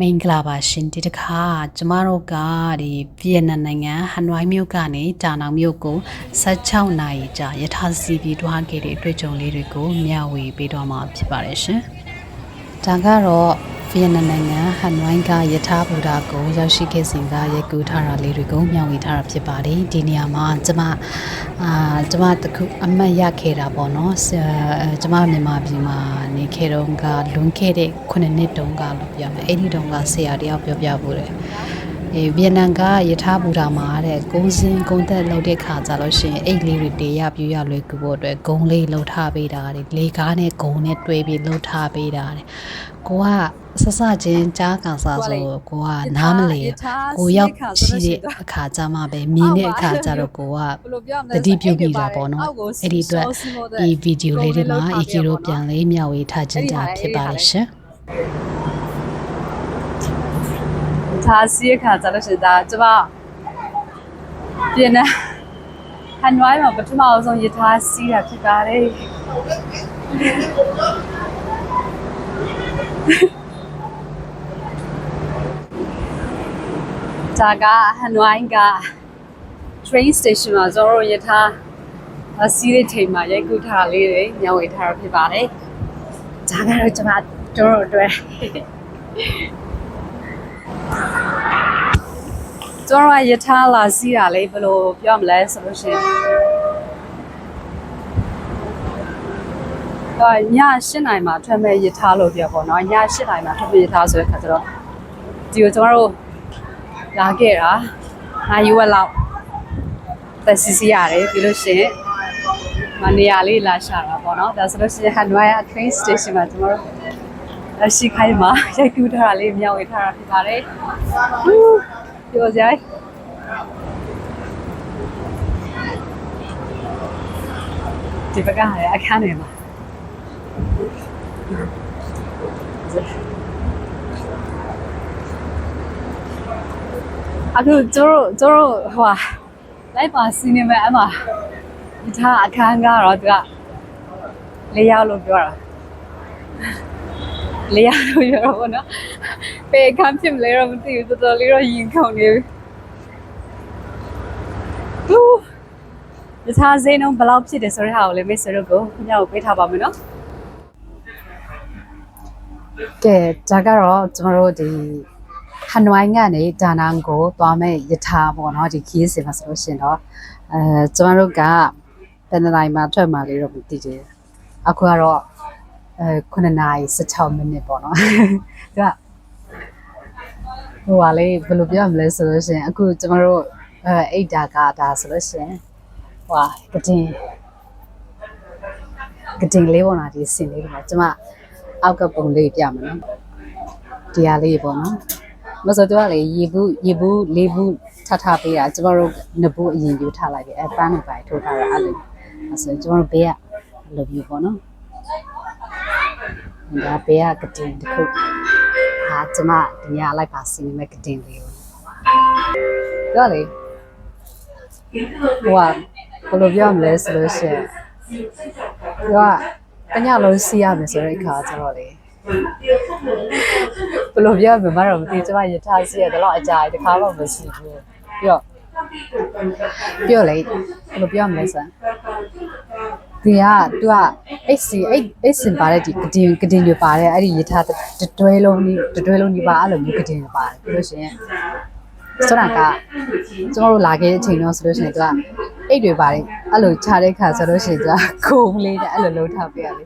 မင်္ဂလာပါရှင်ဒီတစ်ခါကျမတို့ကဒီဗီယက်နမ်နိုင်ငံဟန်နွိုင်းမြို့ကနေတာနောင်မြို့ကို16နာရီကြာယထာစီပြီးတွားခဲ့တဲ့အတွေ့အကြုံလေးတွေကိုမျှဝေပေးတော့မှာဖြစ်ပါတယ်ရှင်။ဒါကတော့ ဗီယက်နမ်နိုင်ငံဟန်နွိုင်းကယထာဘူတာကိုရောက်ရှိခဲ့စဉ်ကရိုက်ကူးထားတာလေးတွေကိုမျှဝေထားတာဖြစ်ပါတယ်ဒီနေရာမှာကျမအာကျမတခုအမှတ်ရခဲ့တာပေါ့နော်ဆရာအဲကျမမြန်မာပြည်မှာနေခဲ့တော့ကလွန်ခဲ့တဲ့9နှစ်တုန်းကလို့ပြောမယ်အဲ့ဒီတုန်းကဆရာတယောက်ပြောပြဖို့တယ် အဲဗီယက်နမ်ကယထာဘူတာမှာတဲ့ဂုံစင်ဂုံသက်လောက်တဲ့ခါကြလို့ရှိရင်အိတ်လေးတွေတေရပြူရလွယ်ကူဖို့အတွက်ဂုံလေးလှုပ်ထားပေးတာတဲ့လေကားနဲ့ဂုံနဲ့တွဲပြီးလှုပ်ထားပေးတာတဲ့ကိုကဆဆချင်းကြားကန်စားဆိုကိုကနားမလဲကိုရောက်ရှိတဲ့အခါကြမှာပဲမြင်တဲ့အခါကြတော့ကိုကဘယ်လိုပြောမတလဲတိပြုမိတာပေါ့နော်အဲ့ဒီအတွက်ဒီဗီဒီယိုလေးတွေမှာ EQ တို့ပြန်လေးမျှဝေထားခြင်းတာဖြစ်ပါတယ်ရှင် ဒါစီးရခါကြလို့ရှိရင်ဒါကျမပြင်နေဟန်နွိုင်းမှာပထမအဆုံးရထားစီးတာဖြစ်ပါတယ်ဒါကဟန်နွိုင်းက train station မှာကျွန်တော်တို့ရထားအစီးတဲ့ချိန်မှာရိုက်ကူးထားတာလေးတွေညဝေထားတာဖြစ်ပါတယ်ဒါကတော့ကျမတို့တို့အတွက် ကျွန်တော်ကယထာလာစီးတာလေဘယ်လိုပြောမလဲဆိုလို့ရှိရင်တော့ည8နိုင်မှာထွက်မဲ့ယထာလို့ပြောပေါ့နော်ည8နိုင်မှာထွက်မဲ့ယထာဆိုတဲ့ခါကျတော့ဒီကိုကျွန်တော်တို့လာခဲ့တာနိုင်ရွက်လောက်သက်စီစီရတယ်ပြီးလို့ရှိရင်မနေရာလေးလာရှာတာပေါ့နော်ဒါဆိုလို့ရှိရင်ဟန်နွိုင်း train station မှာကျွန်တော်တို့ အရှိခိုင်းမှာရိုက်ကူးထားတာလေးမျှဝေထားတာဖြစ်ပါတယ်ဟူးပြောစရာဒီဘက်ကဟာအခန်းထဲမှာအခုကျတို့ကျတို့ဟိုဟာလိုက်ပါစီနေမယ်အမဒီထားအခန်းကတော့သူကလေးယောက်လို့ပြောတာ လေးယောက်လို့ပြောတော့ဗောနော်ပေအခန်းဖြစ်မလဲတော့မသိဘူးတော်တော်လေးတော့ရင်ခုန်နေပြီဟူးဒီထားစိမ်းတော့ဘယ်လောက်ဖြစ်တယ်ဆိုတဲ့ဟာကိုလည်းမိတ်ဆွေတို့ကိုညောက်ပေးထားပါမယ်နော်ကဲဒါကတော့ကျွန်တော်တို့ဒီဟန်နွိုင်းကနေဒါနန်ကိုသွားမဲ့ယထာပေါ့နော်ဒီခီးစင်မှာဆိုလို့ရှိရင်တော့အဲကျွန်တော်တို့ကဘယ်နှစ်နိုင်မှာထွက်မှာလေးတော့မသိသေးဘူးအခုကတော့ အဲ9နာရီ16မိနစ်ပေါ့နော်သူကဟိုပါလေဘယ်လိုပြောမလဲဆိုလို့ရှိရင်အခုကျွန်တော်တို့အဲအိတ်တာကဒါဆိုလို့ရှိရင်ဟွာကတင်ကတင်လေးပေါ့နော်ဒီစင်လေးပေါ့ကျွန်မအောက်ကပုံလေးပြမယ်နော်ဒီဟာလေးပေါ့နော်မဆိုတော့လေရေဘူးရေဘူးလေးဘူးထထပေးတာကျမတို့နဘူးအရင်ယူထားလိုက်ပြီအဲပန်းနေပါထိုးထားတာအဲ့လိုအဲဆိုကျမတို့ဘေးကအဲ့လိုမျိုးပေါ့နော် ဒါဘေးကကတင်တစ်ခုဟာကျမဒီညလိုက်ပါစီနေမဲ့ကတင်လေးကိုတော့လေဟိုကဘယ်လိုပြောမလဲဆိုလို့ရှိရင်သူကတညလုံးစီးရမယ်ဆိုတဲ့အခါကျတော့လေဘယ်လိုပြောမလဲမတော့မသိကျမရထားစီရတယ်တော့အကြာကြီးတစ်ခါမှမရှိဘူးပြီးတော့ပြောလေဘယ်လိုပြောမလဲဆို ဒီကသူကအိတ်စင်အိတ်အိတ်စင်ပါတဲ့ဒီကဒင်ကဒင်တွေပါတဲ့အဲ့ဒီရထားတွဲလုံးဒီတွဲလုံးဒီပါအဲ့လိုမျိုးကဒင်တွေပါတယ်ပြီးလို့ရှိရင်ဆိုတာကကျွန်တော်တို့လာခဲ့တဲ့အချိန်တော့ဆိုလို့ရှိရင်သူကအိတ်တွေပါတယ်အဲ့လိုခြားတဲ့ခါဆိုလို့ရှိရင်သူကခုံလေးနဲ့အဲ့လိုလှုပ်ထားပြရလေ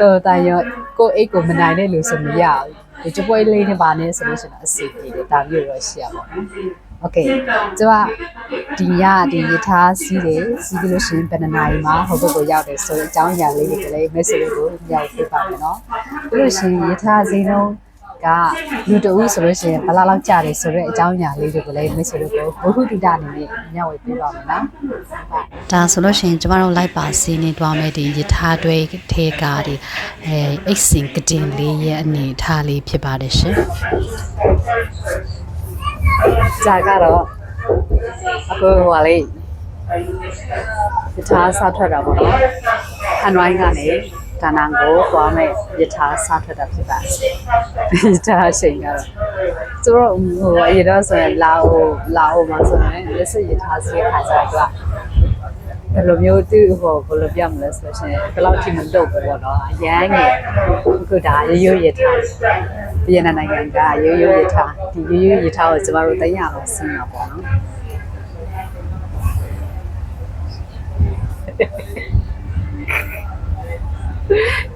တော်တိုင်ရောကိုအိတ်ကိုမနိုင်တဲ့လူဆိုမရဘူးဒီချပွဲလေးနဲ့ပါနေဆိုလို့ရှိရင်အစီပြေတယ်ဒါမျိုးတော့ရှိရပါဘူး โอเคကျမဒီညဒီရထားစီးတယ်စီးပြီးလို့ရှိရင်ဘယ်နှစ်နာရီမှဟိုဘက်ကိုရောက်တယ်ဆိုတော့အကြောင်းအရာလေးတွေကလည်း message ကိုရောက်ပြပါမယ်နော်ပြီးလို့ရှိရင်ရထားဈေးနှုန်းကလူတဦးဆိုလို့ရှိရင်ဘယ်လောက်လောက်ကြတယ်ဆိုတော့အကြောင်းအရာလေးတွေကိုလည်း message ကိုဘုဟုတိတအနေနဲ့ညဝေပြပါမယ်နော် ဒါဆိုလို့ရှိရင်ကျမတို့လိုက်ပါစီးနေသွားမယ်ဒီယထာတွဲထဲကဒီအဲအိတ်စင်ကတင်လေးရဲ့အနေထားလေးဖြစ်ပါတယ်ရှင် ဂျာကတော့အခုဟိုကလေတခြားဆောက်ထွက်တာပေါ့နော်ဟန်ရိုင်းကနေဒါနံကိုသွားမဲ့ယထာစားထွက်တာဖြစ်ပါတယ်ယထာအချိန်ကတော့သူတို့ဟိုအရင်တော့ဆိုရင်လာအိုလာအိုမှာဆိုရင်လက်စစ်ယထာစီခါကြတော့ ဘယ်လိုမျိုးသူဟိုဘယ်လိုပြောမလဲဆိုရှင်ဘယ်လောက်ထိမလုပ်ဘူးပေါ့နော်အရန်ငယ်အခုဒါရိုးရိုးယထာပြည်나နိုင်ငံကရိုးရိုးယထာဒီရိုးရိုးယထာကိုကျမတို့သိရအောင်ဆင်းတာပေါ့နော်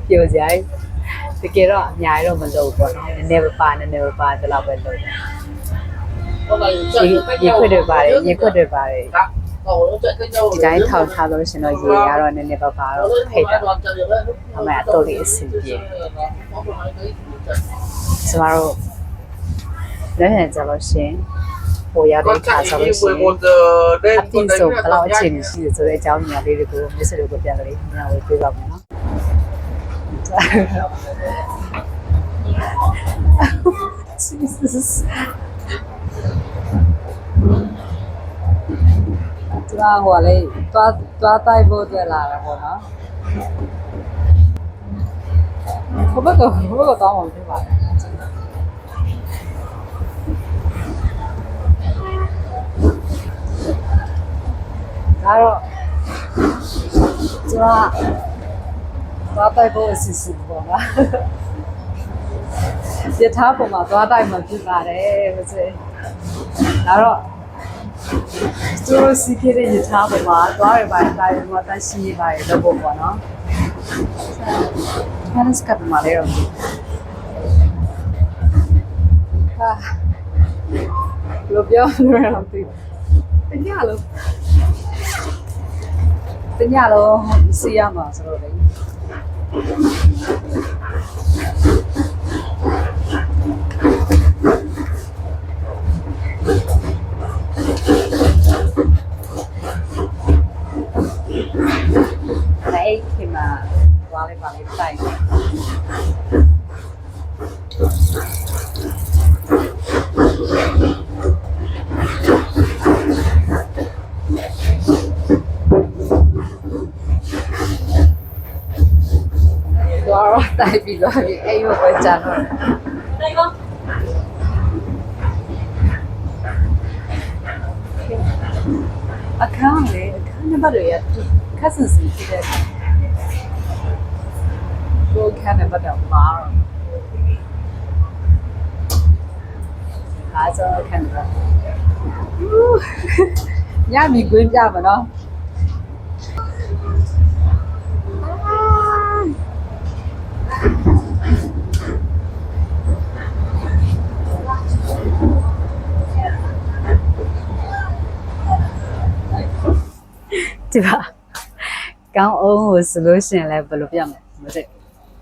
ပြောကြတယ်တကယ်တော့အများကြီးတော့မလုပ်ဘူးပေါ့နော်နည်းနည်းပဲပါနည်းနည်းပဲပါဒီလောက်ပဲလုပ်တယ် Con này ရေရေခွက်တွေပါတယ်ရေခွက်တွေပါတယ် Đó. Ồ, nó chạy cái nhau ဒီတိုင်းထောင်ထားလို့ရှင်တော့ရေကတော့နည်းနည်းပါပါတော့ဖိတ်တာအမေအတော်လေးအဆင်ပြေကျမတို့လည်းဟန်ကြလို့ရှင်ဟိုရတဲ့ Con ခါ chạy ဆို như လို့ရှင်11 giờ အ đêm ပြင် con ဆုံး đánh ဘယ်လောက်အချိန်ရှိတယ်ဆိုတဲ့အကြောင်းညာလေးတွေကိုမစ္စလို့ကိုပြန်လေးညဝေးပြပါမယ်နော် Jesus ကျမဟိုလေတွားတွားတိုက်ဖို့အတွက်လာတာပေါ့နော်ဘဘကဘဘကတော့မှဖြစ်ပါတယ်ဒါတော့ကျမတွားတိုက်ဖို့အစီအစဉ်ပေါ့နော်ယထာပုံမှာတွားတိုက်မှဖြစ်ပါတယ်မစဲဒါတော့ သူတို့စီးခဲ့တဲ့ယထာပေါ်မှာသွားရပါတယ်တာရုံမှာတန်းရှိရပါတယ်လို့ပေါ့ပေါ့နော်။အဲ့ဒါစကပ်မှာလေတော့ဟာလို့ပြောလို့ရအောင်သိတညလုံးတညလုံးစီရမှာဆိုတော့လေအဲ့ဒီမှာသွားလိုက်ပါလိုက်တိုက်တယ်သွားတော့ တိုက်ပြီးသွားပြီအဲ့ရောပဲကြာတော့အခန်းလေအခန်းနံပါတ်တွေရခက်ဆင်စီဖြစ်တဲ့ကိုခန်းနံပါတ်တော့မှာတော့အားစောခန်းနံပါတ်ညမီကွင်းပြမနော် ဒီပါကောင်းအောင်ကိုဆိုလို့ရှိရင်လည်းဘယ်လိုပြမလဲမသိ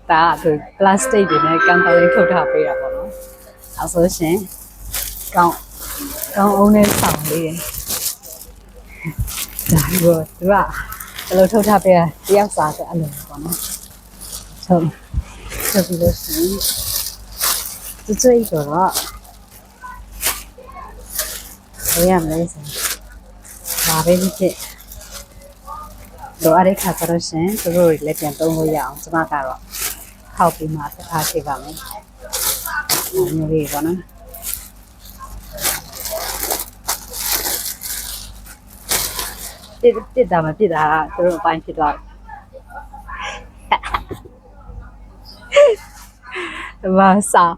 ဒါကသူပလတ်စတစ်တွေနဲ့ကန်ကောင်းလေးထုတ်ထားပေးတာပေါ့နော်အဲဆိုရှင်ကောင်းကောင်းအောင်နဲ့ဆောင်လေးတယ်ဒါကိုသူကဘယ်လိုထုတ်ထားပေးတာတယောက်စားဆိုအဲ့လိုပေါ့နော်ထုတ်ထုတ်ပြီးလို့ရှိရင်သူစိတ်တော့ ပေးရမလဲဆိုဘာပဲဖြစ်ဖြစ်လိုအပ်တဲ့ခါကျတော့ရှင်သူတို့တွေလည်းပြန်သုံးလို့ရအောင်ကျမကတော့ခောက်ပြီးမှတစ်ခါရှိပါမယ်။မျိုးလေးပေါ့နော်။တစ်တစ်တာမဖြစ်တာသူတို့အပိုင်းဖြစ်သွားတယ်။ဘာဆောင်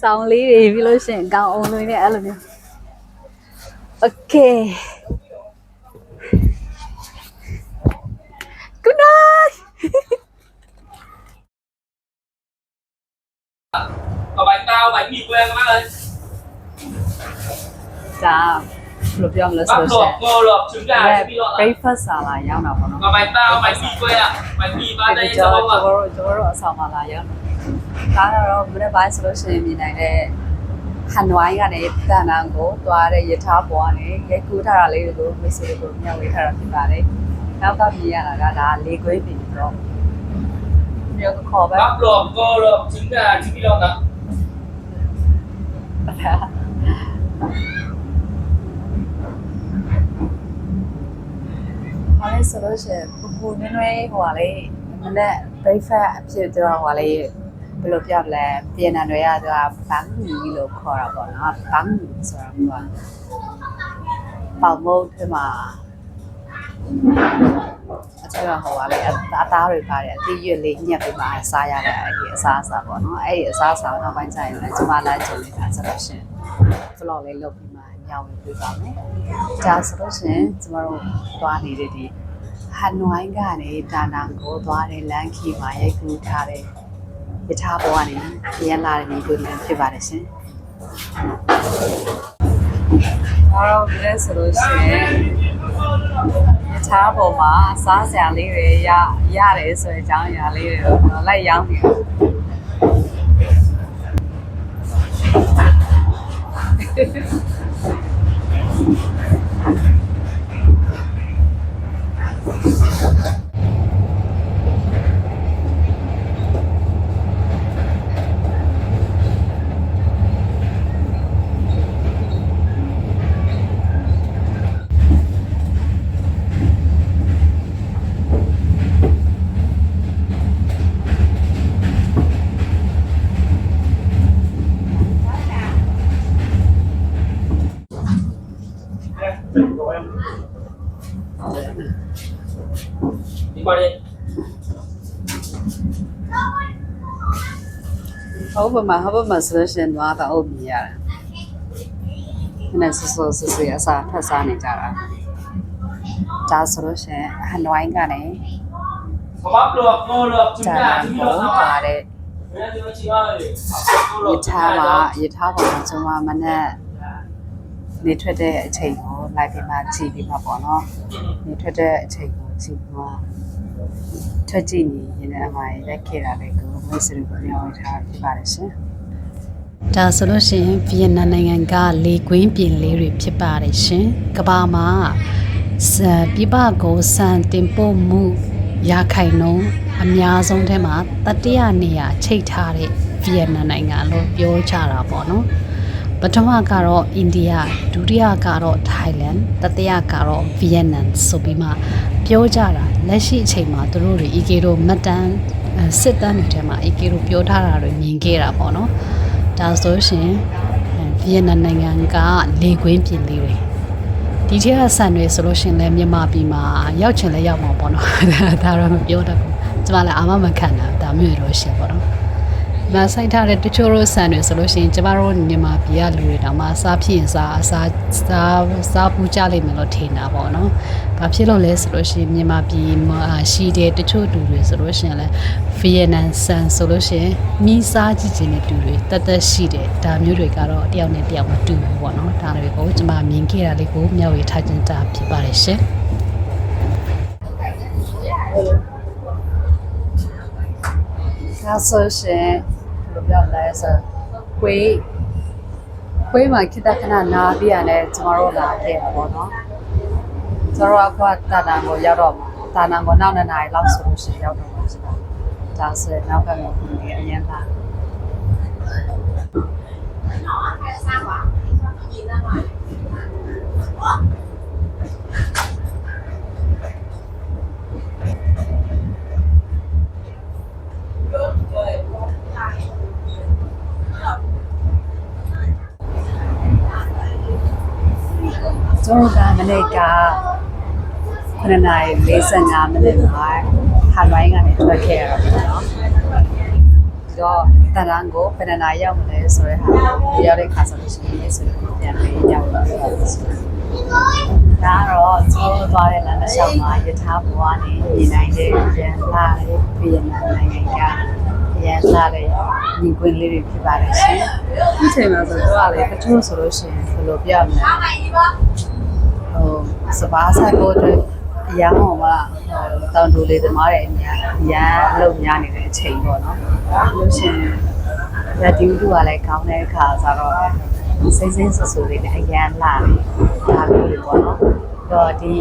ဆောင်းလေးတွေပြီးလို့ရှင်ကောင်းအောင်လေးနဲ့အဲ့လိုမျိုး Okay Good night. Có bánh bao, bánh mì que các bác ơi ဒါဘယ်လိုပြောမလဲဆို Bắp တော့ luộc, ngô luộc, trứng gà, trứng vịt lộn ạ breakfast ဆာလာရောက်တာပေါ့နော် Có bánh bao, bánh mì que ạ Bánh mì ba ဒီ đây ကျော် cho ကျွန် không တော် ạ တို့ကျွန်တော်တို့အဆောင်မှာလာရောက်ဒါကတော့မနေ့ပို ဟန်နဝိုင်းကနေတန်နန်ကိုသွားတဲ့ယထာပေါ်ကနေရဲကူးထားတာလေးတွေကိုမိတ်ဆွေတွေကိုမျှဝေထားတာဖြစ်ပါတယ်။နောက်ကမြင်ရတာကဒါလေခွေးပြင်တော့မျိုးခေါ်ပဲ Bắp luộc, ngô luộc, trứng gà, trứng vịt lộn ạ ဘာလဲဆိုလို့ရှိရင်ပူပူနွဲ့နွဲ့ဟိုဟာလေမနဲ့ breakfast အဖြစ်တော့ဟိုလေ ဘယ်လိုပြောမလဲပြင်နံတွေကသူကဘန်းမီလို့ခေါ်တာပေါ့နော်ဘန်းမီဆိုတာကပေါမုတ်ထဲမှာအချက်ကဟိုပါလေအအသားတွေပါတယ်အသီးရွက်လေးညက်ပြီးမှစားရတဲ့အဲ့ဒီအစားအစာပေါ့နော်အဲ့ဒီအစားအစာနောက်ပိုင်းကျရင်လည်းကျွန်မလာကြည့်နေတာဆိုတော့ရှင် vlog လေးလုပ်ပြီးမှညောင်းဝင်ပြပါမယ်။ဒါဆိုလို့ရှရင်ကျမတို့သွားနေတဲ့ဒီဟန်နွိုင်းကနေဒါနန်ကိုသွားတဲ့လမ်းခီမှာရိုက်ကူးထားတဲ့ ယထာဘောကနေရန်လာတဲ့ဒီကိုလည်းဖြစ်ပါတယ်ရှင်။ဒါတော့လဲဆိုလို့ရှရင်ယထာဘောမှာစားစရာလေးတွေရရတယ်ဆိုတဲ့အကြောင်းအရာလေးတွေကိုလိုက်ရောက်နေတယ် ဒီပါလေဟုတ်ပါမှာဟုတ်ပါမှာဆိုလို့ရှိရင်တော့တော့အုပ်မြင်ရတယ်။နည်းဆဆဆဆအစားဖတ်စားနေကြတာ။ဒါဆိုလို့ရှိရင်ဟန်နွိုင်းကနေဘာမှပလော့ကောလော့ကျူဂျာတာနန်ဒီကိုတော့ပါတဲ့ဘယ်လိုချင်ပါလဲယထာမှာယထာပေါ်မှာကျွန်မမနဲ့နေထွက်တဲ့အချိန်ကို လိုက်ပြီးမှကြည့်ပြီးမှပေါ့နော်။နေထွက်တဲ့အချိန်ကိုကြည့်ပြီးမှထွက်ကြည့်နေရင်လည်းအမှရိုက်ခဲ့တာလေးကိုမိတ်ဆွေတို့ပြောင်းထားပြပါတယ်ရှင်။ဒါဆိုလို့ရှိရင်ဗီယက်နမ်နိုင်ငံကလေကွင်းပြင်လေးတွေဖြစ်ပါတယ်ရှင်။ကမ္ဘာမှာစပြပကိုစံတင်ပို့မှုရခိုင်နှုန်းအများဆုံးထဲမှာတတိယနေရာချိတ်ထားတဲ့ဗီယက်နမ်နိုင်ငံလို့ပြောကြတာပေါ့နော်။ ပထမကတော့အိန္ဒိယဒုတိယကတော့ထိုင်းလန်တတိယကတော့ဗီယက်နမ်ဆိုပြီးမှပြောကြတာလက်ရှိအချိန်မှာသူတို့တွေ EK တို့မတ်တန်အဲစစ်တမ်းတွေထဲမှာ EK တို့ပြောထားတာတွေမြင်ခဲ့တာပေါ့နော်။ဒါဆိုရှင်အဲဗီယက်နမ်နိုင်ငံကလေကွင်းပြင်လေးတွေဒီထက်ကဆန်တွေဆိုလို့ရှင်လဲမြန်မာပြည်မှာရောက်ချင်လဲရောက်မှာပေါ့နော်။ဒါတော့မပြောတတ်ဘူး။ကျွန်မလည်းအာမမခံတာဒါမျိုးတော့ရှင်ပေါ့နော်။ မဆိုင်ထားတဲ့တချို့တို့ဆန်တွေဆိုလို့ရှိရင်ကျမတို့မြန်မာပြည်ကလူတွေတောင်မှစားဖြစ်ရင်စားအစားစားစားပူကြလိမ့်မယ်လို့ထင်တာပေါ့နော်။ဘာဖြစ်လို့လဲဆိုလို့ရှိရင်မြန်မာပြည်မှာရှိတဲ့တချို့လူတွေဆိုလို့ရှိရင်လည်းဗီယက်နမ်ဆန်ဆိုလို့ရှိရင်မိစားကြည့်ခြင်းတဲ့လူတွေတတ်သက်ရှိတယ်။ဒါမျိုးတွေကတော့တယောက်နဲ့တယောက်မတူဘူးပေါ့နော်။ဒါတွေကိုကျမမြင်ခဲ့တာလေးကိုမျှဝေထားခြင်းတာဖြစ်ပါတယ်ရှင်။ဒါဆိုရှင်ဘယ်လို ပြောမလဲဆိုခွေးခွေးမှာခိတခဏနားပြရတယ်ကျမတို့လာခဲ့တာပေါ့နော်ကျမတို့အခုတာတန်ကိုရောက်တော့တာနန်ကိုနောက်နှစ်နာရီလောက်ဆိုလို့ရှိရင်ရောက်တော့မှာဆိုတော့ဒါဆိုရင်နောက်ကလည်းခုနေအရင်လာကျ မတို့ကမနေ့က9နာရီ45မိနစ်မှာဟာလိုင်းကနေထွက်ခဲ့ရတော့ပေါ့နော်ဒီတော့တာရန်ကိုဘယ်နှစ်နာရီရောက်မလဲဆိုတဲ့ဟာကိုရောက်တဲ့ခါဆိုလို့ရှိရင်ဆိုတော့ပြန်ပြီးရောက်လာတယ်ဆိုတော့ဒါတော့ကျိုးသွားတဲ့လမ်းတစ်လျှောက်မှာယထာဘဝနဲ့နေနိုင်တဲ့ရန်လာတဲ့ပြည်နယ်နိုင်ငံကရန်လာတဲ့ညီကွင်းလေးတွေဖြစ်ပါတယ်ရှင်ဒီချိန်မှာဆိုတော့လေတချို့ဆိုလို့ရှိရင်ဘယ်လိုပြောမလဲဟို စပါးဆိုင်ဖို့အတွက်အရန်ဟောမှာဟိုတောင်တူလေးသမားတွေအများအရန်အလုပ်များနေတဲ့အချိန်ပေါ့နော်။လို့ရှရင်ရတီဦးကလည်းကောင်းတဲ့အခါဆိုတော့စိတ်စိတ်ဆူဆူလေးနဲ့အရန်လာတယ်။ဒါမျိုးတွေပေါ့နော်။တော့ဒီ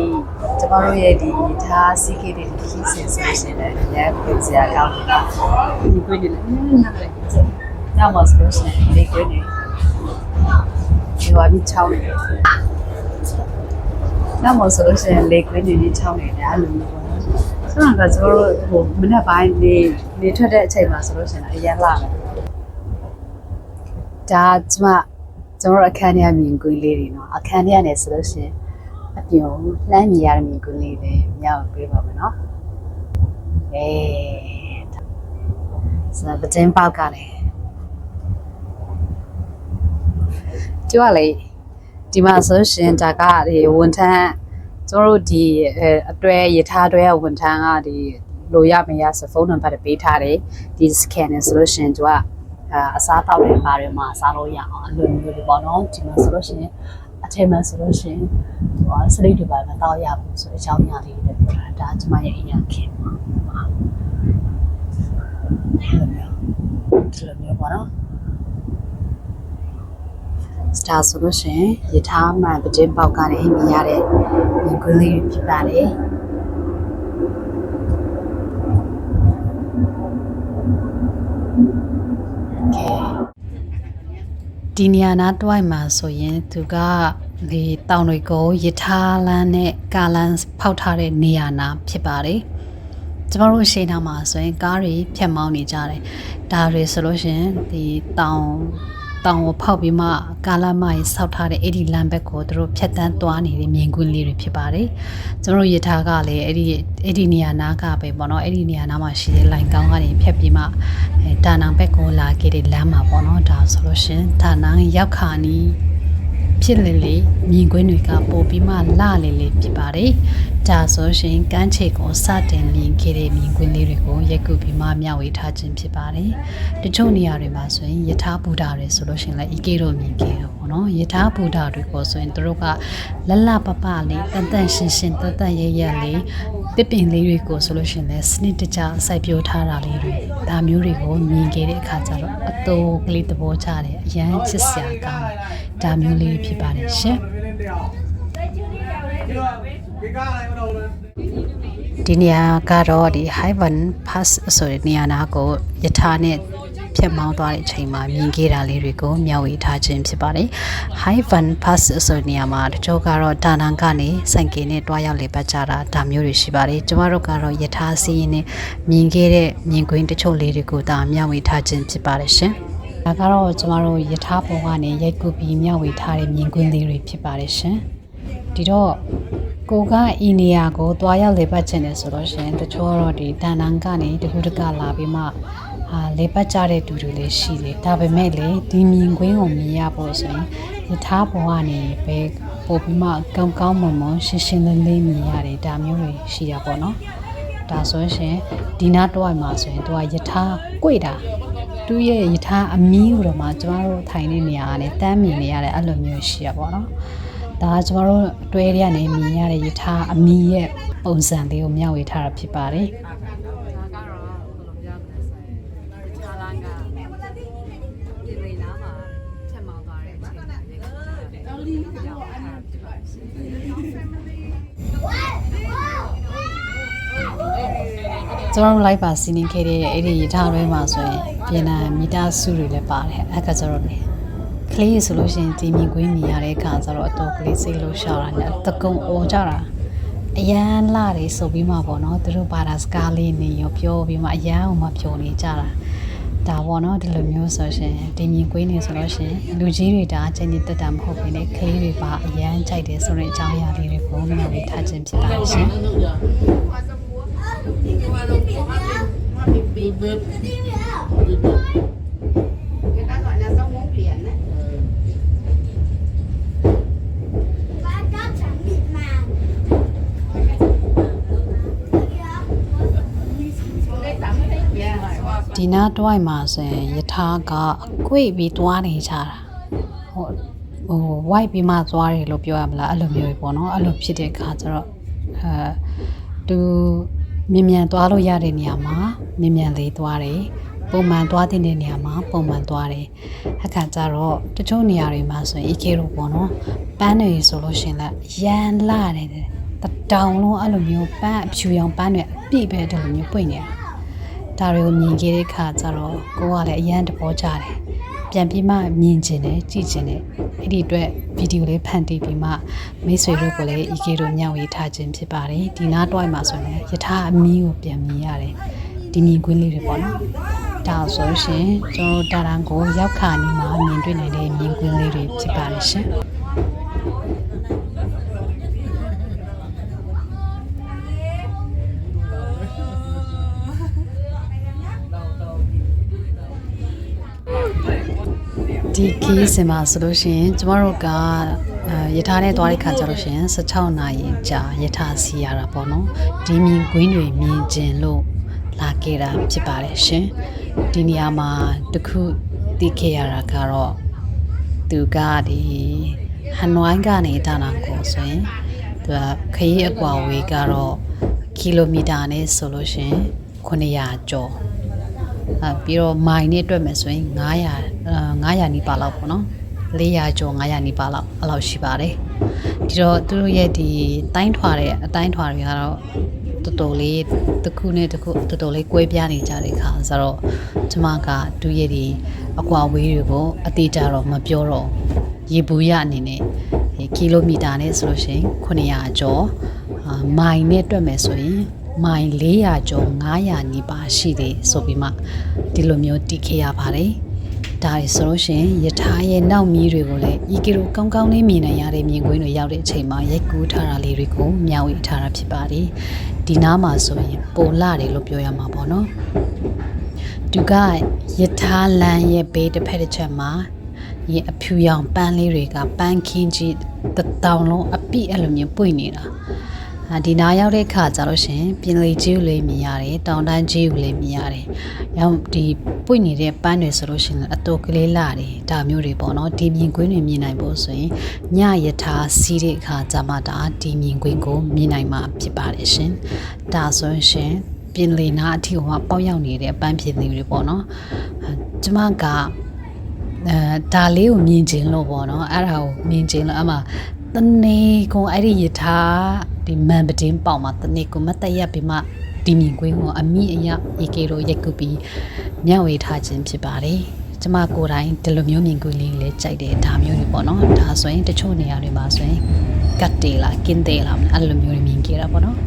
ကျမတို့ရဲ့ဒီထားစီကေတွေခီးစင်ဆိုရှင်လည်းအရန်ပြင်စရာကောင်းတယ်။ဒီကိုနေလည်းနားလည်း။နောက်မှဆိုလို့ရှိရင်ဒီကိုနေဒီဝါပြီးချောင်းနေတယ်။ နောက်မှဆိုလို့ရှိရင်လေကွင်းနေနေချောင်းနေတယ်အဲ့လိုမျိုးပေါ့နော်ဆိုကျွန်တော်ကကျွန်တော်တို့ဟိုမနေ့ပိုင်းနေနေထွက်တဲ့အချိန်မှာဆိုလို့ရှိရင်အရင်လာတယ်ဒါကျမကျွန်တော်တို့အခန်းထဲကမြင်ကွင်းလေးတွေနော်အခန်းထဲကနေဆိုလို့ရှိရင်အပြင်ကိုလှမ်းမြင်ရတဲ့မြင်ကွင်းလေးတွေမြောက်ပေးပါမယ်နော်အေးစနပတင်ပေါက်ကလည်းကျမလေ ဒီမှာဆိုလို့ရှိရင်ဒါကဒီဝန်ထမ်းကျွန်တော်တို့ဒီအဲအတွဲရထားအတွဲကဝန်ထမ်းကဒီလိုရမရစဖုန်းနံပါတ်ပေးထားတယ်ဒီ scan နဲ့ဆိုလို့ရှိရင်သူကအာအစားတောက်တွေပါတွေမှာစားလို့ရအောင်အလွယ်မျိုးတွေပေါ့နော်ဒီမှာဆိုလို့ရှိရင်အထက်မှာဆိုလို့ရှိရင်ဟိုစလိတ်တွေပါမတောက်ရဘူးဆိုတဲ့အကြောင်းအရာလေးတွေပြောတာဒါကျမရဲ့အရင်ခင်ပါဒီလိုမျိုးဒီလိုမျိုးပေါ့နော် စတာဆိုလို့ရှိရင်ရထားမှပတင်းပေါက်ကနေမြင်ရတဲ့မြင်ကွင်းလေးတွေဖြစ်ပါတယ်ကဲဒီနေရာနားတွိုက်မှာဆိုရင်သူကဒီတောင်တွေကိုရထားလမ်းနဲ့ကားလမ်းဖောက်ထားတဲ့နေရာနာဖြစ်ပါတယ်ကျမတို့ရှေ့နားမှာဆိုရင်ကားတွေဖြတ်မောင်းနေကြတယ်ဒါတွေဆိုလို့ရှရင်ဒီတောင် တောင်ကိုဖောက်ပြီးမှကားလမ်းမကြီးဆောက်ထားတဲ့အဲ့ဒီလမ်းဘက်ကိုသူတို့ဖြတ်တန်းသွားနေတဲ့မြင်ကွင်းလေးတွေဖြစ်ပါတယ်ကျမတို့ရထားကလည်းအဲ့ဒီအဲ့ဒီနေရာနားကပဲပေါ့နော်အဲ့ဒီနေရာနားမှာရှိတဲ့လိုင်ကောင်းကနေဖြတ်ပြီးမှအဲတာနံဘက်ကိုလာခဲ့တဲ့လမ်းမှာပေါ့နော်ဒါဆိုလို့ရှရင်တာနံရောက်ခါနီးဖြစ်လေလေမြင်ကွင်းတွေကပို့ပြီးမှလလေလေဖြစ်ပါတယ်။ ဒါဆိုရှင်ကမ်းခြေကိုစတင်မြင်ခဲ့တဲ့မြင်ကွင်းလေးတွေကိုရက်ကုပြီးမှမျှဝေထားခြင်းဖြစ်ပါတယ်။တချို့နေရာတွေမှာဆိုရင်ယထာဘူတာတွေဆိုလို့ရှင်လည်းဤကေတို့မြင်ခဲ့တော့ပေါ့နော်။ယထာဘူတာတွေကိုဆိုရင်တို့ကလလပပလေးတန်တန်ရှင်းရှင်းတန်တန်ရရလေးတစ်ပင်လေးတွေကိုဆိုလို့ရှင်လည်းစနစ်တကျစိုက်ပျိုးထားတာလေးတွေဒါမျိုးတွေကိုမြင်ခဲ့တဲ့အခါကျတော့အတိုးကလေးသဘောကျတယ်အရန်ချစ်စရာကောင်းတယ်။ဒါမျိုးလေးဖြစ်ပါတယ်ရှင်။ ဒီနေရာကတော့ဒီ Highwan Pass ဆိုတဲ့နေရာနာကိုယထာနဲ့ဖြတ်မောင်းသွားတဲ့အချိန်မှာမြင်ခဲ့တာလေးတွေကိုမျှဝေထားခြင်းဖြစ်ပါတယ်။ Highwan Pass ဆိုတဲ့နေရာမှာတချို့ကတော့ဒါနန်ကနေစိုင်ကင်နဲ့တွားရောက်လေပတ်ကြတာဒါမျိုးတွေရှိပါတယ်။ကျမတို့ကတော့ယထာစီးရင်နဲ့မြင်ခဲ့တဲ့မြင်ကွင်းတချို့လေးတွေကိုဒါမျှဝေထားခြင်းဖြစ်ပါတယ်ရှင်။ဒါကတော့ကျမတို့ယထာပုံကနေရိုက်ကူပြီးမျှဝေထားတဲ့မြင်ကွင်းလေးတွေဖြစ်ပါတယ်ရှင်။ဒီတော့ ကိုကဤနေရာကိုတွားရောက်လေပတ်ချင်တယ်ဆိုတော့ရှင်တချို့ကတော့ဒီတန်တန်းကနေတခုတကလာပြီးမှအာလေပတ်ကြတဲ့တူတူလေးရှိတယ်ဒါပေမဲ့လေဒီမြင်ကွင်းကိုမြင်ရဖို့ဆိုရင်ယထာဘဝကနေပဲပို့ပြီးမှကောင်းကောင်းမွန်မွန်ရှင်းရှင်းလင်းလင်းမြင်ရတယ်ဒါမျိုးတွေရှိရပါတော့ဒါဆိုရှင်ဒီနာတော့ိုင်မှာဆိုရင်သူကယထာကိုတာသူ့ရဲ့ယထာအမီးဟိုတော့မှကျမတို့ထိုင်တဲ့နေရာကလည်းတမ်းမြင်နေရတဲ့အဲ့လိုမျိုးရှိရပါတော့ ဒါကကျမတို့အတွဲရကနေမြင်ရတဲ့ယထာအမီရဲ့ပုံစံလေးကိုမျှဝေထားတာဖြစ်ပါတယ်ဒါကတော့ဘယ်လိုပြောမလဲဆိုရင်ခြားလန်းကဒီလေနားမှာထက်မောင်းသွားတဲ့အချိန်မှာလည်းတောင်းလီကြောက်တာဖြစ်ပါရှင်ကျမတို့လိုက်ပါစီးနေခဲ့တဲ့အဲ့ဒီယထာတွဲမှာဆိုရင်ပြင်နာမီတာစုတွေလည်းပါတယ်အဲ့ကကျတော့လေ ကလေးဆိုလို့ရှိရင်ဒီမြင်ကွင်းမြင်ရတဲ့အခါကျတော့အတော်ကလေးစိတ်လို့ရှာတာနဲ့တကုံအော်ကြတာအရန်လာတယ်ဆိုပြီးမှပေါ့နော်သူတို့ဘာသာစကားလေးနေရောပြောပြီးမှအရန်အောင်မှပြောနေကြတာဒါပေါ့နော်ဒီလိုမျိုးဆိုရှင်ဒီမြင်ကွင်းနေဆိုလို့ရှင်လူကြီးတွေဒါအချင်းချင်းတက်တာမဟုတ်ဘဲနဲ့ကလေးတွေပါအရန်ကြိုက်တယ်ဆိုတဲ့အကြောင်းအရာလေးတွေကိုမျှဝေထားခြင်းဖြစ်ပါတယ်ရှင် người ဒီနားတွိုက်မှာဆိုရင်ယထာကအကွေ့ပြီးသွားနေကြတာဟိုဟိုဝိုက်ပြီးမှသွားတယ်လို့ပြောရမလားအဲ့လိုမျိုးပေါ့နော်အဲ့လိုဖြစ်တဲ့အခါကျတော့အဲသူမြင်မြန်သွားလို့ရတဲ့နေရာမှာမြင်မြန်လေးသွားတယ်ပုံမှန်သွားတဲ့နေရာမှာပုံမှန်သွားတယ်အခါကျတော့တချို့နေရာတွေမှာဆိုရင် EK လို့ပေါ့နော်ပန်းတွေဆိုလို့ရှရင်လက်ရန်လာတယ်တတောင်လုံးအဲ့လိုမျိုးပန်းအဖြူရောင်ပန်းတွေအပြည့်ပဲဒီလိုမျိုးပွင့်နေတာ ဒါတွေကိုမြင်ခဲ့တဲ့အခါကျတော့ကိုကလည်းအရန်တဘောကြတယ်ပြန်ပြီးမှမြင်ကျင်တယ်ကြည့်ကျင်တယ်အဲ့ဒီအတွက်ဗီဒီယိုလေးဖန်တီးပြီးမှမိတ်ဆွေတို့ကိုလည်း EK တို့မျှဝေထားခြင်းဖြစ်ပါတယ်ဒီနားတွိုက်မှာဆိုရင်ယထာအမီးကိုပြန်မြင်ရတယ်ဒီမြင်ကွင်းလေးတွေပေါ့နော်ဒါဆိုလို့ရှရင်ကျွန်တော်တာရန်ကိုရောက်ခါနီးမှာမြင်တွေ့နိုင်တဲ့မြင်ကွင်းလေးတွေဖြစ်ပါတယ်ရှင် ဒီခီးစင်မှာဆိုလို့ရှိရင်ကျမတို့ကအဲယထာနဲ့သွားတဲ့ခါကျတော့ရှင်16နာရီကြာယထာစီရတာပေါ့နော်ဒီမြင်ကွင်းတွေမြင်ကျင်လို့လာခဲ့တာဖြစ်ပါတယ်ရှင်ဒီနေရာမှာတခုသိခဲ့ရတာကတော့သူကဒီဟန်နွိုင်းကနေတာနာကိုဆိုရင်သူကခရီးအကွာဝေးကတော့ကီလိုမီတာနဲ့ဆိုလို့ရှင်900ကျော်အဲပြီးတော့မိုင်နဲ့တွက်မယ်ဆိုရင်900အာ 900နီးပါးလောက်ပေါ့နော်400ကျော်900နီးပါးလောက်အဲ့လောက်ရှိပါတယ်ဒီတော့သူတို့ရဲ့ဒီတိုင်းထွာတဲ့အတိုင်းထွာတွေကတော့တော်တော်လေးတစ်ခုနဲ့တစ်ခုတော်တော်လေးကွဲပြားနေကြတဲ့ခါဆိုတော့ကျမကသူရဲ့ဒီအကွာဝေးတွေကိုအသေးကြတော့မပြောတော့ရေဘူးရအနေနဲ့ဒီကီလိုမီတာနဲ့ဆိုလို့ရှိရင်900ကျော်အာမိုင်နဲ့တွက်မယ်ဆိုရင်မိုင်400ကျော်900နီးပါးရှိတယ်ဆိုပြီးမှဒီလိုမျိုးတီးခဲ့ရပါတယ်။ ဒါဆိုလို့ရှိရင်ယထာရဲ့နောက်မီးတွေကိုလည်းဤကီလိုကောင်းကောင်းလေးမြင်နိုင်ရတဲ့မြင်ကွင်းတွေရောက်တဲ့အချိန်မှာရိုက်ကူးထားတာလေးတွေကိုမျှဝေထားတာဖြစ်ပါတယ်။ဒီနားမှာဆိုရင်ပိုလာတယ်လို့ပြောရမှာပေါ့နော်။သူကယထာလန်ရဲ့ဘေးတစ်ဖက်တစ်ချက်မှာရင်အဖြူရောင်ပန်းလေးတွေကပန်းခင်းကြီးတစ်တောင်လုံးအပိအဲ့လိုမျိုးပွင့်နေတာ။အာ ဒီနားရောက်တဲ့ခါကျတော့ရှင်ပြင်လေကြီးကိုလည်းမြင်ရတယ်တောင်တန်းကြီးကိုလည်းမြင်ရတယ်။ရောင်ဒီပွင့်နေတဲ့ပန်းတွေဆိုလို့ရှင်လည်းအတူကလေးလာတယ်ဒါမျိုးတွေပေါ့နော်ဒီမြင်ကွင်းတွေမြင်နိုင်ဖို့ဆိုရင်ညယထာစီးတဲ့အခါကျမှဒါဒီမြင်ကွင်းကိုမြင်နိုင်မှာဖြစ်ပါတယ်ရှင်။ဒါဆိုရင်ရှင်ပြင်လေနာအထီဟိုကပေါက်ရောက်နေတဲ့အပန်းပြင်လေးတွေပေါ့နော်။အာကျမကအဲဒါလေးကိုမြင်ကျင်လို့ပေါ့နော်အဲ့ဒါကိုမြင်ကျင်လို့အမှတနေကုံအဲ့ဒီယထာ ဒီမန်ပတင်းပေါက်မှာတနေကုံမတက်ရက်ပြီးမှဒီမြင်ကွင်းကိုအမိအယရေကေတို့ရိုက်ကူပြီးမျှဝေထားခြင်းဖြစ်ပါတယ်ကျမကိုယ်တိုင်ဒီလိုမျိုးမြင်ကွင်းလေးလည်းကြိုက်တယ်ဒါမျိုးတွေပေါ့နော်ဒါဆိုရင်တချို့နေရာတွေမှာဆိုရင်ကတ်တေလားကင်းတေလားအဲ့လိုမျိုးတွေမြင်ကြတာပေါ့နော်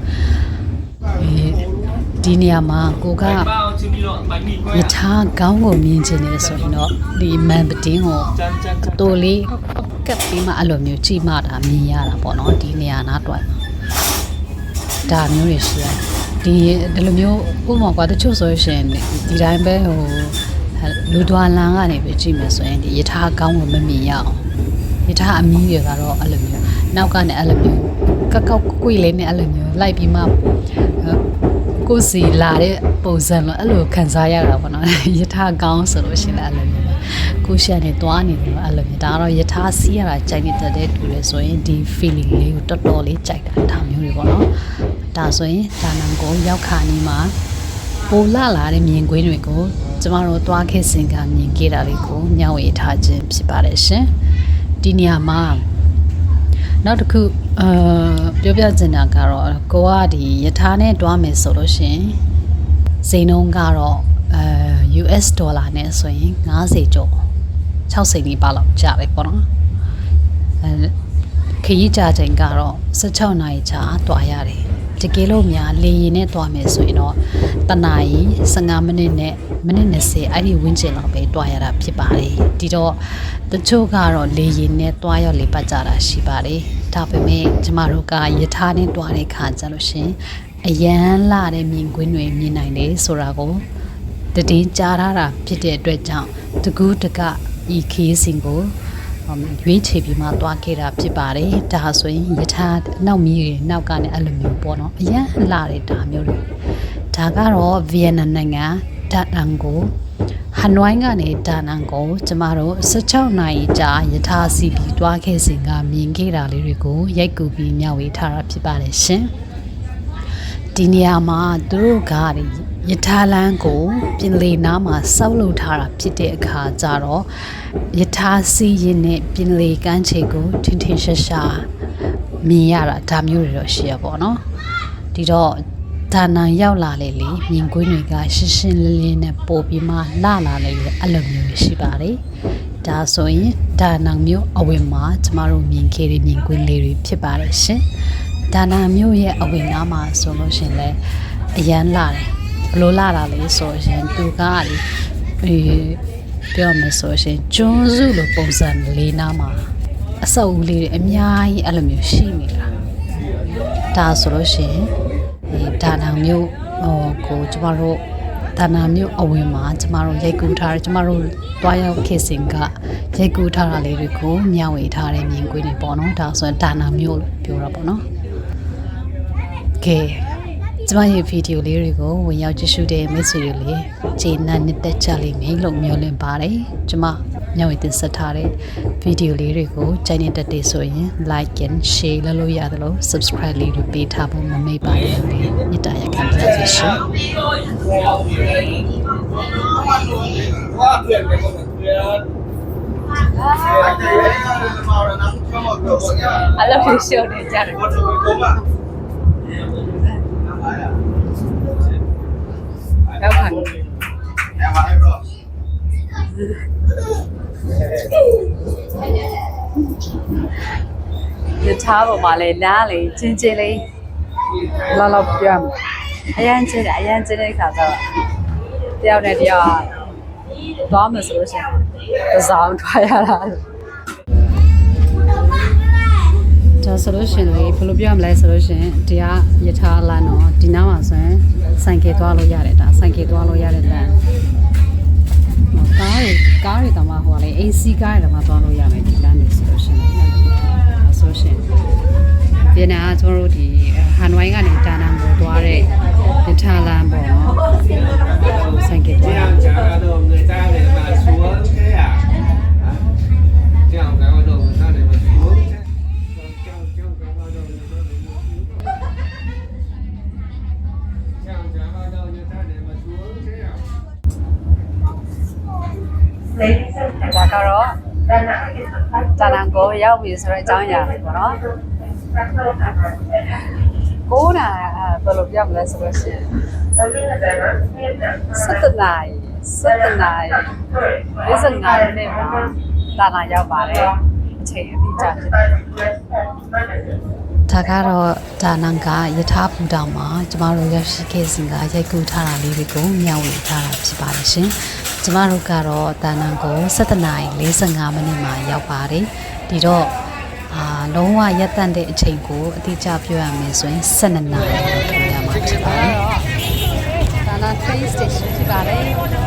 ဒီနေရာမှာကိုက bao nhiêu đi rồi bánh mì ယ que ထာကောင်းကိုမြင်ချင်နေဆိုရင်တော့ဒီမန်ပတင်းကို chan chan အတိုလေးကပ်ပြီးမှအဲ့လိုမျိုးကြည့်မှတာမြင်ရတာပေါ့နော်ဒီနေရာနားတွိုင် ဒါမျိုးတွေရှိရတယ်ဒီဒီလိုမျိုးဥပမာကွာတချို့ဆိုလို့ရှိရင်ဒီတိုင်းပဲဟိုလူဒွာလန်ကနေပဲကြည့်မယ်ဆိုရင်ဒီယထာကောင်းကိုမမြင်ရအောင်ယထာအမီးတွေကတော့အဲ့လိုမျိုးနောက်ကနေအဲ့လိုမျိုးကက်ကောက်ကွေလေးနဲ့အဲ့လိုမျိုးလိုက်ပြီးမှဟိုကိုယ်စီလာတဲ့ပုံစံလို့အဲ့လိုခံစားရတာပေါ့နော်ယထာကောင်းဆိုလို့ရှိရင်လည်းအဲ့လိုမျိုး ကိုရှက်နေသွားနေတယ်လို့အဲ့လိုမျိုးဒါကတော့ယထာစီးရတာကြိုက်နေတဲ့တူတယ်ဆိုရင်ဒီ feeling လေးကိုတော်တော်လေးကြိုက်တာဒါမျိုးတွေပေါ့နော်ဒါဆိုရင်ဒါနံကိုရောက်ခါနီးမှာပိုလာလာတဲ့မြင်ကွင်းတွေကိုကျမတို့သွားခဲ့စင်ကမြင်ခဲ့တာလေးကိုမျှဝေထားခြင်းဖြစ်ပါတယ်ရှင်ဒီနေရာမှာနောက်တစ်ခုအာပြောပြချင်တာကတော့ကိုကဒီယထာနဲ့တွားမယ်ဆိုလို့ရှရင်ဈေးနှုန်းကတော့အဲ US ဒေါ်လာနဲ့ဆိုရင်90ကျော်60နီးပါးလောက်ကျတယ်ပေါ့နော်အဲခရီးကြချိန်ကတော့16နာရီကြာတွားရတယ်တကယ်လို့များလေရင်နဲ့တွားမယ်ဆိုရင်တော့တနာရီ15မိနစ်နဲ့မိနစ်20အဲ့ဒီဝန်းကျင်လောက်ပဲတွားရတာဖြစ်ပါတယ်ဒီတော့တချို့ကတော့လေရင်နဲ့တွားရောက်လေပတ်ကြတာရှိပါတယ်ဒါပေမဲ့ကျမတို့ကယထာနဲ့တွားတဲ့ခါကျလို့ရှရင်အရန်လာတဲ့မြင်ကွင်းတွေမြင်နိုင်တယ်ဆိုတာကို တည်င်းကြားထားတာဖြစ်တဲ့အတွက်ကြောင့်တကူးတကဤခီးစဉ်ကိုရွေးချယ်ပြီးမှသွားခဲ့တာဖြစ်ပါတယ်ဒါဆိုရင်ယထာနောက်မီးတွေနောက်ကနေအဲ့လိုမျိုးပေါ့နော်အရန်လာတဲ့ဒါမျိုးတွေဒါကတော့ဗီယက်နမ်နိုင်ငံဒါနန်ကိုဟနွိုင်းကနေဒါနန်ကိုကျမတို့16နိုင်ကြာယထာစီပြီးတွားခဲ့စဉ်ကမြင်ခဲ့တာလေးတွေကိုရိုက်ကူပြီးမျှဝေထားတာဖြစ်ပါတယ်ရှင် ဒီနေရာမှာသူတို့ကယထာလန်းကိုပြင်လေနားမှာဆောက်လုပ်ထားတာဖြစ်တဲ့အခါကျတော့ယထာစီးရင်နဲ့ပြင်လေကမ်းခြေကိုထင်ထင်ရှားရှားမြင်ရတာဒါမျိုးတွေတော့ရှိရပါတော့။ဒီတော့ဒါနံရောက်လာလေလေမြင်ကွင်းတွေကရှင်းရှင်းလင်းလင်းနဲ့ပို့ပြီးမှလှလာလေလေအဲ့လိုမျိုးရှိပါတယ်။ဒါဆိုရင်ဒါနံမျိုးအဝင်မှာကျမတို့မြင်ခဲ့တဲ့မြင်ကွင်းလေးတွေဖြစ်ပါတယ်ရှင်။ ဒါနံမျိုးရဲ့အဝင်နားမှာဆိုလို့ရှရင်လဲအရန်လာတယ်ဘလို့လာတာလဲဆိုရင်သူကလေအေးပြောမယ်ဆိုရှင်ကျွန်းစုလိုပုံစံလေးနားမှာအဆုပ်လေးတွေအများကြီးအဲ့လိုမျိုးရှိနေတာဒါဆိုလို့ရှရင်ဒီဒါနာမျိုးဟိုကိုကျမတို့ဒါနာမျိုးအဝင်မှာကျမတို့ရိုက်ကူးထားတယ်ကျမတို့တွားရောက်ခေတ်စဉ်ကရိုက်ကူးထားတာလေးတွေကိုမျှဝေထားတဲ့မြင်ကွင်းတွေပေါ့နော်ဒါဆိုရင်ဒါနာမျိုးလို့ပြောတာပေါ့နော် ကဲကျမရဲ့ဗီဒီယိုလေးတွေကိုဝင်ရောက်ကြည့်ရှုတဲ့မိတ်ဆွေတွေလည်းကျေနပ်နှစ်သက်ကြလိမ့်မယ်လို့မျှော်လင့်ပါတယ်ကျမမျှဝေတင်ဆက်ထားတဲ့ဗီဒီယိုလေးတွေကိုကြိုက်နေတဲ့တေဆိုရင် like and share လုပ်လို့ရတယ်လို့ subscribe လေးတွေပေးထားဖို့မမေ့ပါနဲ့မြစ်တာရက်ခံပါစေရှင် Quá tuyệt cái con tuyệt. အဲ့လိုမျိုးရှုပ်နေကြတယ် ရောက်ပါ Em vào đây rồi. ရထားပေါ်မှာလေနားလေချင်းချင်းလေးလောက်လောက်ပြောမှာအရန်ချင်းတယ်အရန်ချင်းတဲ့ခါတော့တယောက်နဲ့တယောက်သွားမယ်ဆိုလို့ရှိရင်တစ်စောင်းထွားရတာလို့ ဒါဆိုလို့ရှရင်လေဘယ်လိုပြောရမလဲဆိုလို့ရှရင်ဒီကယထာလန်တော့ဒီနားမှာဆိုရင်စိုင်ကေသွားလို့ရတယ်ဒါစိုင်ကေသွားလို့ရတဲ့လမ်းဟောကားတွေကားတွေတောင်မှဟိုကလေ AC ကားတွေတောင်မှသွားလို့ရမယ်ဒီလမ်းတွေဆိုလို့ရှရင်ဒါဆိုလို့ရှရင်ဗီယက်နမ်ကကျွန်တော်တို့ဒီဟန်ဝိုင်းကနေဒါနန်ကိုသွားတဲ့ယထာလန်ပေါ့နော်စိုင်ကေသွား ဒါကတော့တာနန်ကိုရောက်ပြီဆိုတော့အကြောင်းအရာပဲပေါ့နော်ကိုးနာဘယ်လိုပြောမလဲဆိုလို့ရှိရင်စက်တနိုင်စက်တနိုင်55မိနစ်မှာတာနာရောက်ပါတယ်အချိန်အတိအကျဖြစ်တယ်ဒါကတော့ဒါနံကယထာဘူတောင်မှာကျမတို့ရောက်ရှိခဲ့စဉ်ကရိုက်ကူးထားတာလေးတွေကိုမျှဝေထားတာဖြစ်ပါတယ်ရှင်။ ကျမတို့ကတော့ဒါနံကို7နာရီ45မိနစ်မှာရောက်ပါတယ်။ဒီတော့အာလုံးဝရက်တန့်တဲ့အချိန်ကိုအတိအကျပြောရမယ်ဆိုရင်12နာရီလို့ပြောရမှာဖြစ်ပါတယ်။ဒါနာ train station ဖြစ်ပါတယ်